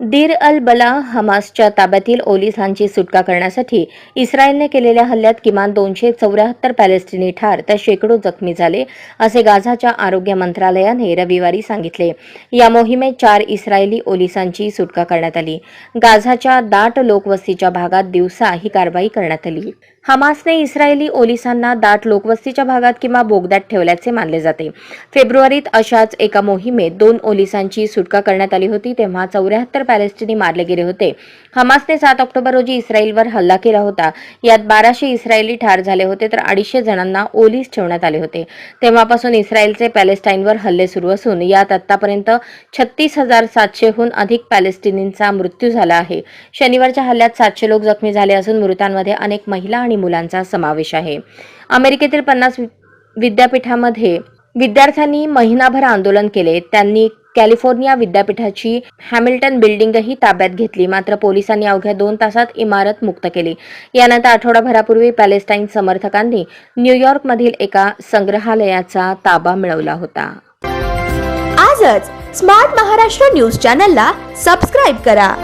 दीर अल बला हमासच्या ताब्यातील ओलिसांची सुटका करण्यासाठी इस्रायलने केलेल्या हल्ल्यात किमान दोनशे चौऱ्याहत्तर पॅलेस्टिनी ठार तर शेकडो जखमी झाले असे गाझाच्या आरोग्य मंत्रालयाने रविवारी सांगितले. या मोहिमेत चार इस्रायली ओलिसांची सुटका करण्यात आली. गाझाच्या दाट लोकवस्तीच्या भागात दिवसा ही कारवाई करण्यात आली. हमासने इस्रायली ओलिसांना दाट लोकवस्तीच्या भागात किंवा बोगद्यात ठेवल्याचे मानले जाते. फेब्रुवारीत अशाच एका मोहिमेत दोन ओलिसांची सुटका करण्यात आली होती तेव्हा चौऱ्याहत्तर पॅलेस्टिनी मारले गेले होते. हमासने सात ऑक्टोबर रोजी इस्रायलवर हल्ला केला होता. यात बाराशे इस्रायली ठार झाले होते तर अडीचशे जणांना ओलीस ठेवण्यात आले होते. तेव्हापासून इस्रायलचे पॅलेस्टाईनवर हल्ले सुरू असून यात आतापर्यंत छत्तीस हजार सातशेहून अधिक पॅलेस्टिनींचा मृत्यू झाला आहे. शनिवारच्या हल्ल्यात सातशे लोक जखमी झाले असून मृतांमध्ये अनेक महिला आणि मुलांचा समावेश आहे. अमेरिकेतील पन्नास विद्यापीठामध्ये विद्यार्थ्यांनी महिनाभर आंदोलन केले. त्यांनी कॅलिफोर्निया विद्यापीठाची हॅमिल्टन बिल्डिंगही ताब्यात घेतली. मात्र पोलिसांनी अवघ्या दोन तासात इमारत मुक्त केली. यानंतर आठवडाभरापूर्वी पॅलेस्टाईन समर्थकांनी न्यूयॉर्कमधील एका संग्रहालयाचा ताबा मिळवला होता. आजच स्मार्ट महाराष्ट्र न्यूज चॅनलला सबस्क्राईब करा.